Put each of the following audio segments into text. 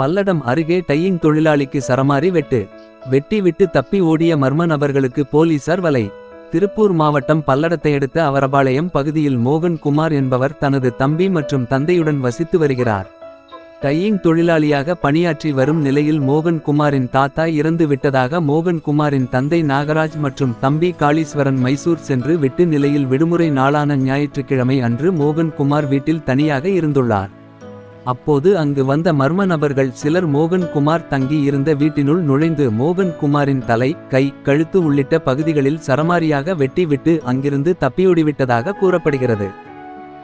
பல்லடம் அருகே டையிங் தொழிலாளிக்கு சரமாரி வெட்டு. வெட்டி விட்டு தப்பி ஓடிய மர்ம நபர்களுக்கு போலீசார் வலை. திருப்பூர் மாவட்டம் பல்லடத்தை அடுத்த அவரபாளையம் பகுதியில் மோகன் குமார் என்பவர் தனது தம்பி மற்றும் தந்தையுடன் வசித்து வருகிறார். டையிங் தொழிலாளியாக பணியாற்றி வரும் நிலையில் மோகன் குமாரின் தாத்தா இறந்து விட்டதாக மோகன் குமாரின் தந்தை நாகராஜ் மற்றும் தம்பி காளீஸ்வரன் மைசூர் சென்று விட்டு நிலையில் விடுமுறை நாளான ஞாயிற்றுக்கிழமை அன்று மோகன் குமார் வீட்டில் தனியாக இருந்துள்ளார். அப்போது அங்கு வந்த மர்ம நபர்கள் சிலர் மோகன் குமார் தங்கி இருந்த வீட்டினுள் நுழைந்து மோகன் குமாரின் தலை கை கழுத்து உள்ளிட்ட பகுதிகளில் சரமாரியாக வெட்டி விட்டு அங்கிருந்து தப்பியோடிவிட்டதாக கூறப்படுகிறது.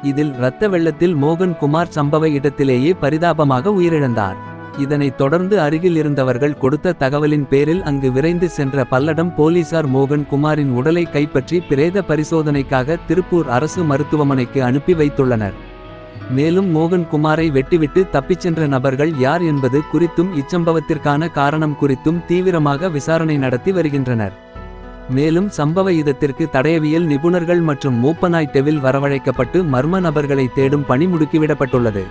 இதில் இரத்த வெள்ளத்தில் மோகன் குமார் சம்பவ இடத்திலேயே பரிதாபமாக உயிரிழந்தார். இதனைத் தொடர்ந்து அருகில் இருந்தவர்கள் கொடுத்த தகவலின் பேரில் அங்கு விரைந்து சென்ற பல்லடம் போலீசார் மோகன் குமாரின் உடலை கைப்பற்றி பிரேத பரிசோதனைக்காக திருப்பூர் அரசு மருத்துவமனைக்கு அனுப்பி வைத்துள்ளனர். மேலும் மோகன் குமாரை வெட்டிவிட்டு தப்பிச் சென்ற நபர்கள் யார் என்பது குறித்தும் இச்சம்பவத்திற்கான காரணம் குறித்தும் தீவிரமாக விசாரணை நடத்தி வருகின்றனர். மேலும் சம்பவ இதத்திற்கு தடயவியல் நிபுணர்கள் மற்றும் மூப்பனாய் டெவில் வரவழைக்கப்பட்டு மர்ம நபர்களை தேடும் பணி முடுக்கிவிடப்பட்டுள்ளது.